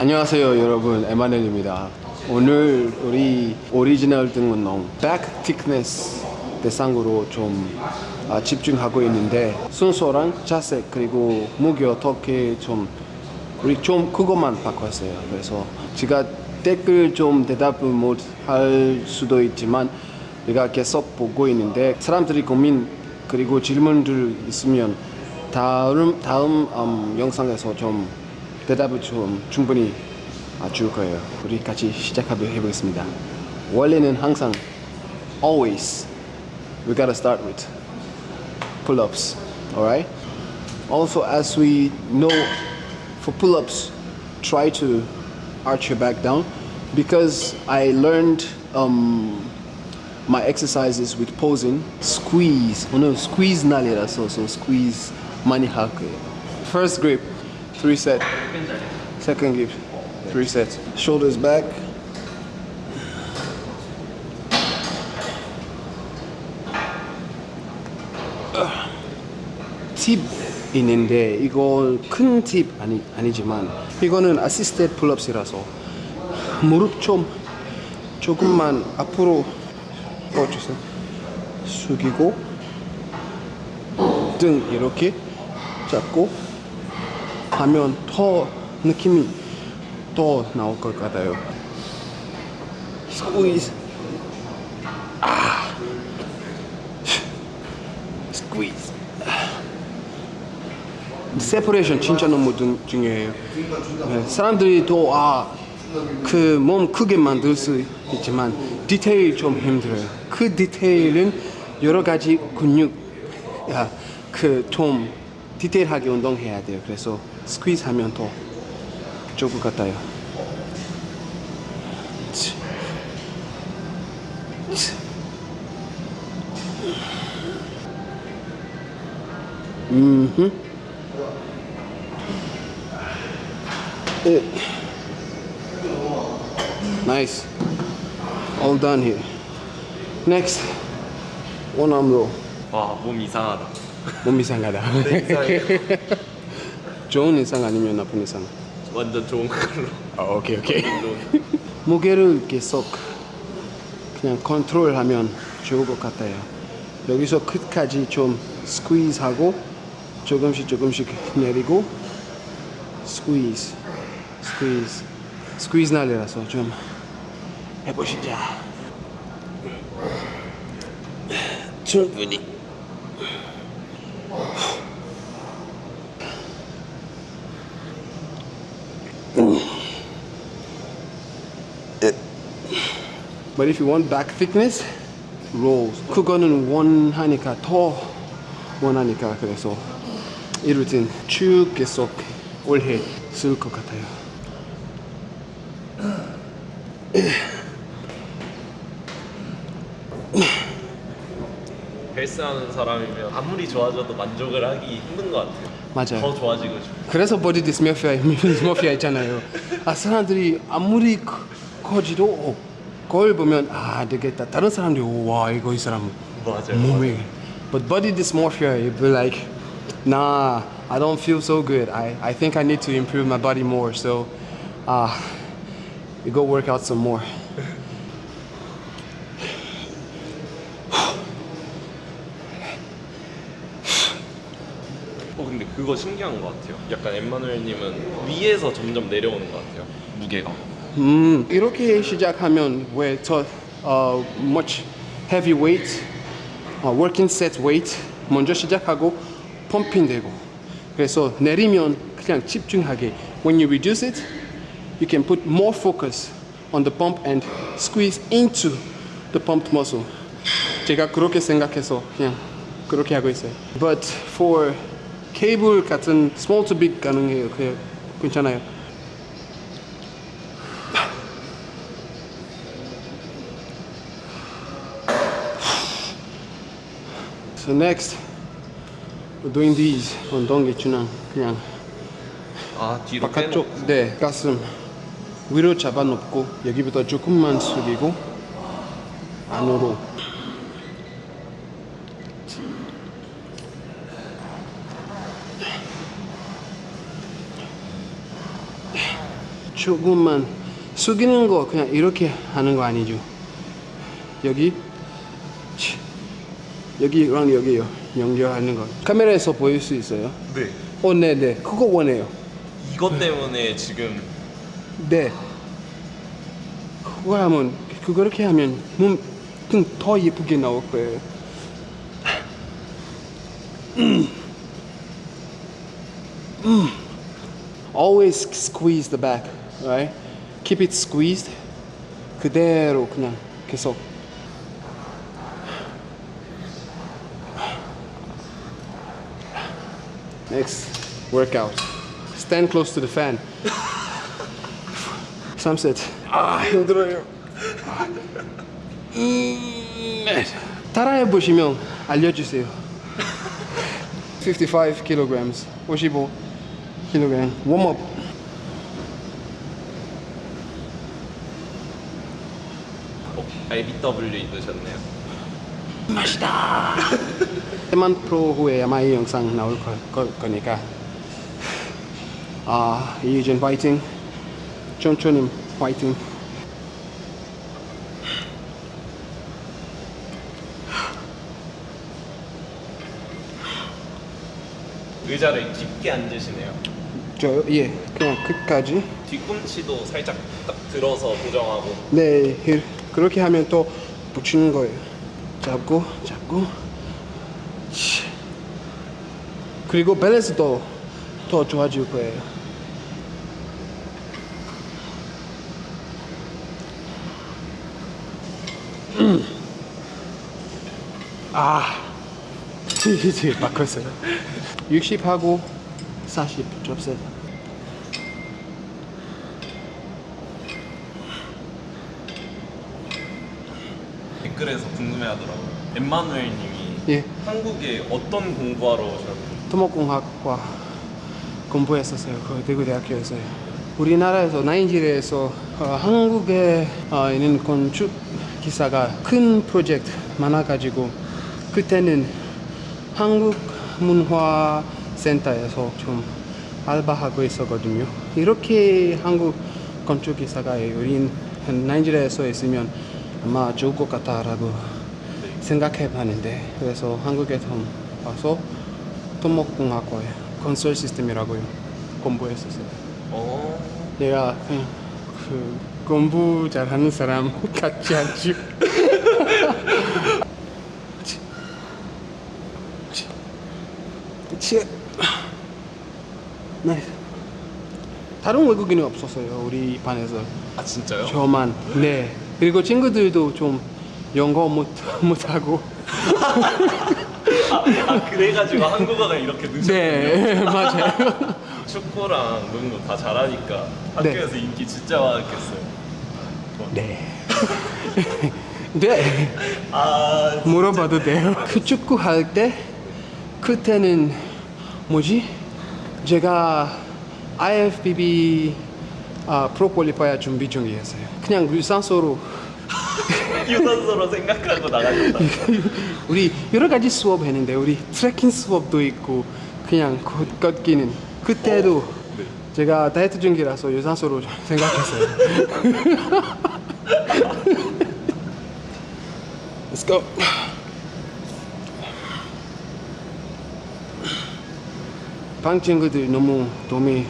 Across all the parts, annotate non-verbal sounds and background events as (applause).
안녕하세요 여러분. 에마넬입니다. 오늘 우리 오리지널 등 운동 백 티크네스 대상으로 좀 아, 집중하고 있는데 순서랑 자세 그리고 무게 어떻게 좀 우리 좀 그것만 바꿨어요. 그래서 제가 댓글 좀 대답을 못 할 수도 있지만 내가 계속 보고 있는데 사람들이 고민 그리고 질문들 있으면 다음 다음 음, 영상에서 좀 대답을 좀 충분히 아, 줄 거예요. 우리 같이 시작하도록 해보겠습니다. 원래는 항상 always we gotta start with pull-ups, alright? Also, as we know, for pull-ups, try to arch your back down because I learned um, my exercises with posing. Squeeze, 오늘 squeeze 날이라서 so squeeze 많이 할 거예요. First grip, Three set. Second grip, three sets. Shoulders back. 팁 있는데 이거 큰 팁 아니 아니지만 이거는 아시스티드 풀업이라서 무릎 좀 조금만 앞으로 뻗주세요. 숙이고 등 이렇게 잡고 하면 더 느낌이 더 나올 것 같아요. 스퀴즈. 아. 스퀴즈. 세퍼레이션 진짜 너무 중- 중요해요. 네, 사람들이 또아그 몸 크게 만들 수 있지만 디테일 좀 힘들어요. 그 디테일은 여러 가지 근육 야그 좀 디테일하게 운동해야 돼요. 그래서 스퀴즈 하면 더 좋을 것 같아요. 음흠. It. Nice. All done here. Next. Row. 와몸 이상하다 몸 이상하다. (laughs) 좋은 이상 아니면 나쁜 이상? 완전 좋은 걸로 아, 오케이 오케이. (laughs) 무게를 계속 그냥 컨트롤하면 좋을 것 같아요. 여기서 끝까지 좀 스퀴즈하고 조금씩 조금씩 내리고 스퀴즈, 스퀴즈, 스퀴즈 날이라서 좀 해보시자. 충분히. But if you want back thickness, rolls. 그거는 원하니까 더 원하니까 그래서 이 루틴 쭉 계속 올해 쓸 것 같아요. (clears throat) 헬스하는 사람이면 아무리 좋아져도 만족을 하기 힘든 것 같아요 맞아요. 더 좋아지고 싶어 그래서 버디 디스머피아 (laughs) 있잖아요. 아 사람들이 아무리 커- 커지도 어, 거울 보면 아 되겠다. 다른 사람들이 와 이거 이 사람 맞아요 몸에. But body dysmorphia, you be like, nah, I don't feel so good. I, I think I need to improve my body more. So, uh, you go work out some more. 어 근데 그거 신기한 것 같아요 약간 엠마누엘님은 위에서 점점 내려오는 것 같아요 무게가 음, 이렇게 시작하면 왜더 어, much heavy weight, 어, working set weight 먼저 시작하고 펌핑 되고 그래서 내리면 그냥 집중하게 when you reduce it you can put more focus on the pump and squeeze into the pumped muscle 제가 그렇게 생각해서 그냥 그렇게 하고 있어요 but for 케이블 같은 small to big 가능해요 그냥 괜찮아요 So next, we're doing these 운동 있잖아. 그냥 아 뒤로 바깥쪽, 네, 가슴 위로 잡아놓고 여기부터 조금만 숙이고 안으로. 조금만 숙이는 거 그냥 이렇게 하는 거 아니죠 여기 치, 여기랑 여기요. 연결하는 거. 카메라에서 보일 수 있어요? 네. 어 네 네. 그거 원해요. 이것 때문에 지금 네. 그거 하면 그렇게 하면 눈더 예쁘게 나올 거예요. 음. 음. always squeeze the back right? Keep it squeezed. 그대로 그냥 계속 next workout stand close to the fan Sunset. 아 힘들어요. 음, 네. 따라해 보시면 알려주세요. 55 kilograms, 55 kilogram. 웜업. 어, IBW 입으셨네요. 맛있다. 대만 프로 후에 아마 이 영상 나올 거, 거, 거니까. 아 이유진 화이팅. 쫀쫀님 화이팅. 의자를 깊게 앉으시네요. 저 예, 그냥 끝까지. 뒤꿈치도 살짝 딱 들어서 고정하고 네, 이- 그렇게 하면 또 붙이는 거예요. 잡고, 잡고. 치. 그리고 밸런스도 더 좋아질 거예요. 음. (clears throat) 아, 이제 바꿨어요. 60하고 40 접세. 댓글에서 궁금해하더라고요. 엠마누엘님이 예. 한국에 어떤 공부하러 오셨는지 토목공학과 공부했었어요. 그 대구 대학교에서요. 우리나라에서 나이지리아에서 어, 한국에 어, 있는 건축 기사가 큰 프로젝트 많아가지고 그때는 한국 문화 센터에서 좀 알바하고 있었거든요. 이렇게 한국 건축 기사가 우린 나이지리아에서 있으면 아마 좋을 것 같다라고 생각해 봤는데 그래서 한국에 좀 와서 토목공학과에 건설 시스템이라고요 공부했었어요. 어... 내가 그냥 그 공부 잘하는 사람 (laughs) 같지 않지? 치. 네. 다른 외국인이 없었어요 우리 반에서 아 진짜요? 저만 네 그리고 친구들도 좀 영어 못 (laughs) 못하고 (laughs) 아 그래가지고 한국어가 이렇게 늦었군요. 네 맞아요 (laughs) 축구랑 농구 다 잘하니까 학교에서 인기 진짜 많았겠어요. 네. (laughs) 네. 아 물어봐도 돼요. 그 축구 할 때 그때는 뭐지? 제가 IFBB 아, 프로 퀄리파이어 준비 중이었어요. 그냥 유산소로 유산소로 생각하고 나가셨다. (laughs) 우리 여러 가지 수업 했는데 우리 트레킹 수업도 있고 그냥 걷- 걷기는 그때도 네. 제가 다이어트 중이라서 유산소로 (laughs) 생각했어요. (laughs) Let's go. 방 친구들 너무 도움이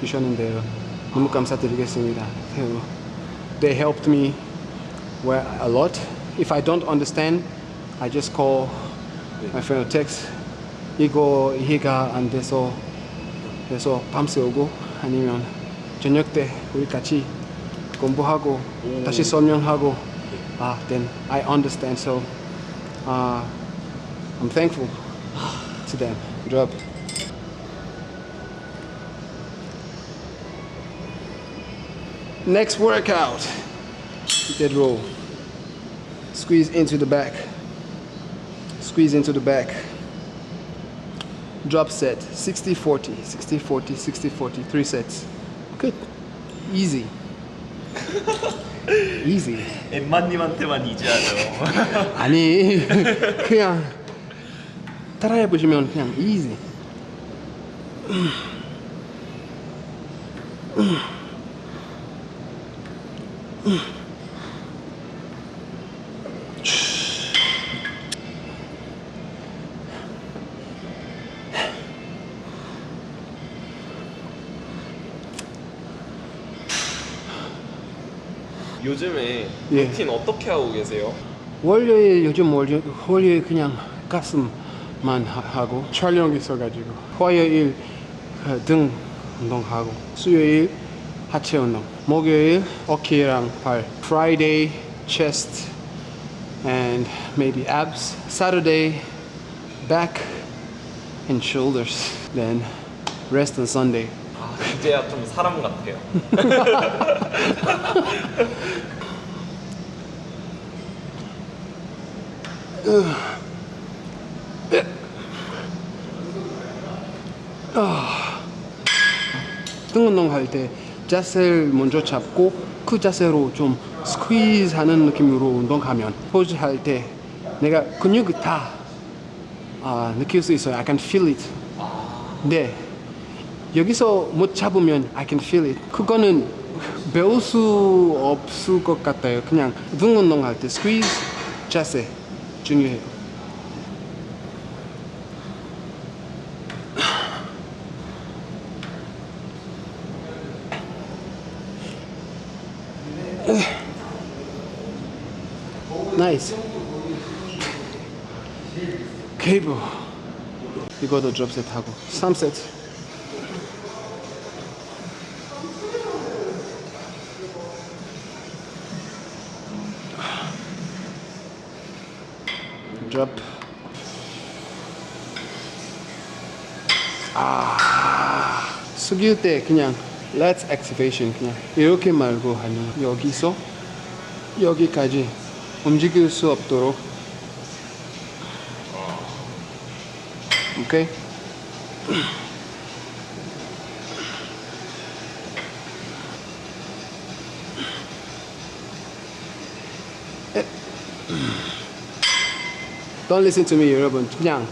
주셨는데요. 너무 감사드리겠습니다. They helped me well, a lot. If I don't understand, I just call my friend or text. 이거 이해가 안 돼서 그래서 밤새우고 아니면 저녁 때 우리 같이 공부하고 다시 설명하고 아 then I understand so uh, I'm thankful to them. Good job. Next workout. Dead roll. Squeeze into the back. Squeeze into the back. Drop set 60 40, 60 40, 60 40, three sets. Good. Easy. (laughs) Easy. 엠마님한테만 이지하죠. 아니, 그냥 따라해 보시면 그냥 easy. 요즘에 예. 루틴 어떻게 하고 계세요? 월요일 요즘 월요, 월요일 그냥 가슴만 하- 하고 촬영 있어가지고 화요일 어, 등 운동하고 수요일 하체 운동 목요일 어깨랑 발 Friday chest and maybe abs Saturday back and shoulders then rest on Sunday 아, 이제야 좀 사람 같아요. (laughs) 등 운동할 때 자세를 먼저 잡고 그 자세로 좀 스퀴즈 하는 느낌으로 운동하면 포즈 할 때 내가 근육이 다 아, 느낄 수 있어요. I can feel it. 네. 여기서 못 잡으면 I can feel it. 그거는 배울 수 없을 것 같아요. 그냥 등 운동할 때 스퀴즈 자세 중요해요. 나이스. 케이블. 이것도 드롭셋 하고 3세트. 숙일 때 그냥 let's activation 그냥 이렇게 말고 하는 여기서 여기까지 움직일 수 없도록 오케이 Don't listen to me 여러분 그냥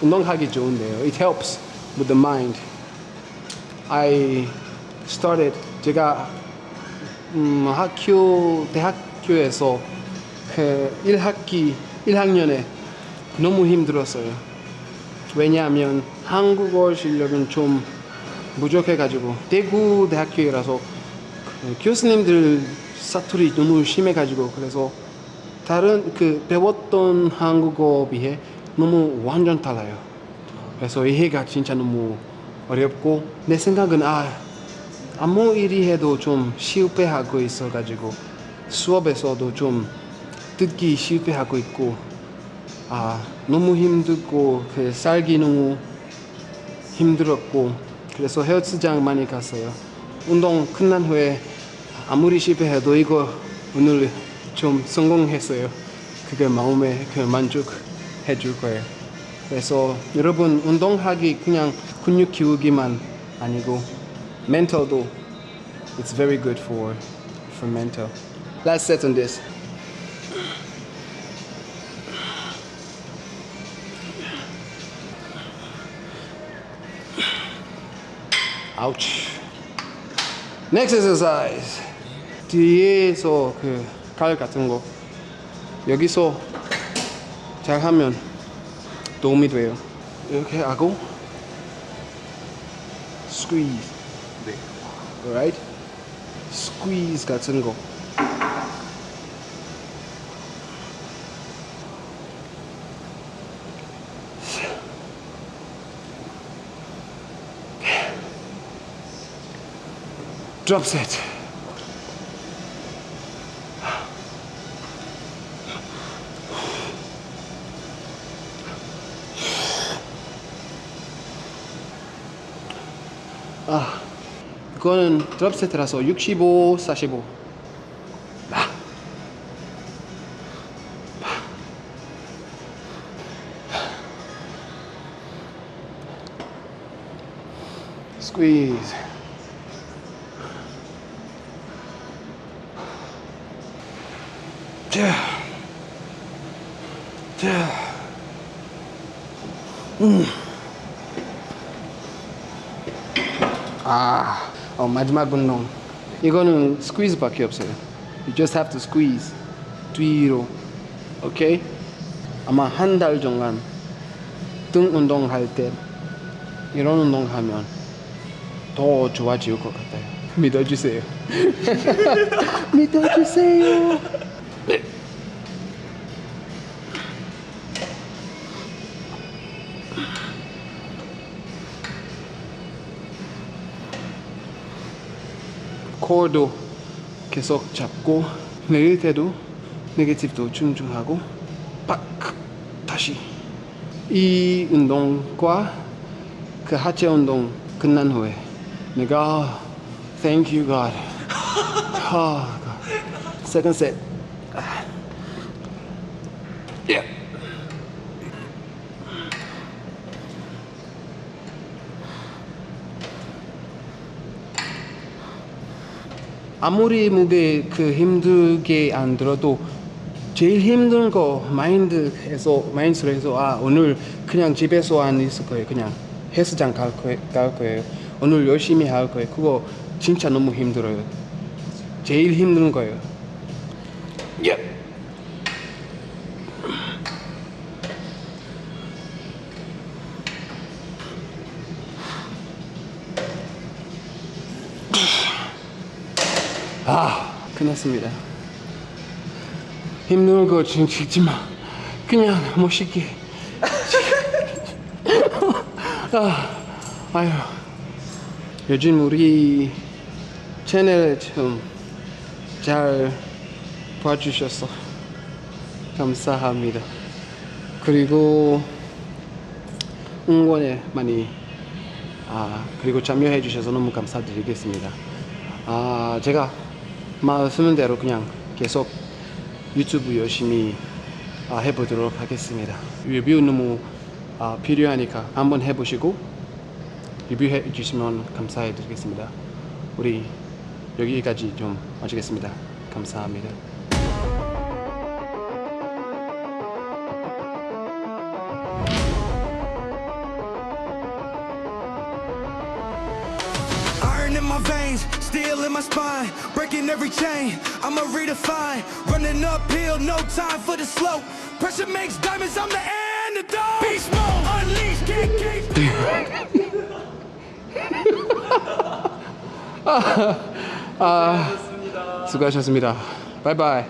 운동하기 좋은데요 It helps with the mind I started 제가 음, 학교 대학교에서 그 1학기 1학년에 너무 힘들었어요. 왜냐하면 한국어 실력은 좀 부족해가지고 대구 대학교라서 그 교수님들 사투리 너무 심해가지고 그래서 다른 그 배웠던 한국어 비해 너무 완전 달라요. 그래서 이해가 진짜 너무 어렵고 내 생각은 아 아무 일이 해도 좀 실패하고 있어가지고 수업에서도 좀 듣기 실패하고 있고 아 너무 힘들고 그 살기 너무 힘들었고 그래서 헬스장 많이 갔어요. 운동 끝난 후에 아무리 실패해도 이거 오늘 좀 성공했어요. 그게 마음에 그 만족해 줄 거예요. 그래서 여러분 운동하기 그냥 근육 키우기만 아니고 mental도 it's very good for for mental last set on this ouch next exercise 뒤에서 그 칼 같은 거 여기서 잘 하면 도움이 돼요 이렇게 하고 squeeze 네. alright? squeeze 같은 거. drop set. 아, 그거는 드롭 세트라서 65, 45. 아. Squeeze. 자. 어, 마지막 운동. 이거는 스퀴즈밖에 없어요. You just have to squeeze. 뒤로. 오케이 아마 한 달 동안 등 운동할 때 이런 운동하면 더 좋아질 것 같아요. 믿어주세요. (laughs) (laughs) 믿어주세요 코어도 계속 잡고 내릴 때도 네게티브도 중중하고 빡 다시 이 운동과 그 하체 운동 끝난 후에 내가 Thank you God (laughs) 아, God. Second set 아무리 무게 그 힘들게 안 들어도 제일 힘든 거 마인드에서 마인드로 해서 아 오늘 그냥 집에서 안 있을 거예요. 그냥 헬스장 갈, 거에, 갈 거예요. 오늘 열심히 할 거예요. 그거 진짜 너무 힘들어요. 제일 힘든 거예요. 예. 아 끝났습니다. 거 지금 마. 그냥 멋있게. (laughs) 아, 아유 요즘 우리 채널 좀잘 봐주셔서 감사합니다. 그리고 응원에 많이 아 그리고 참여해 주셔서 너무 감사드리겠습니다. 아 제가 말씀한 대로 그냥 계속 유튜브 열심히 아, 해보도록 하겠습니다. 리뷰 너무 아, 필요하니까 한번 해보시고 리뷰해 주시면 감사해 드리겠습니다. 우리 여기까지 좀 마치겠습니다. 감사합니다 spine, breaking every chain. I'ma redefine, running uphill, no time for the slow. Pressure makes diamonds, I'm the antidote. Beast mode, unleash, can't keep. (laughs) 수고하셨습니다 바이바이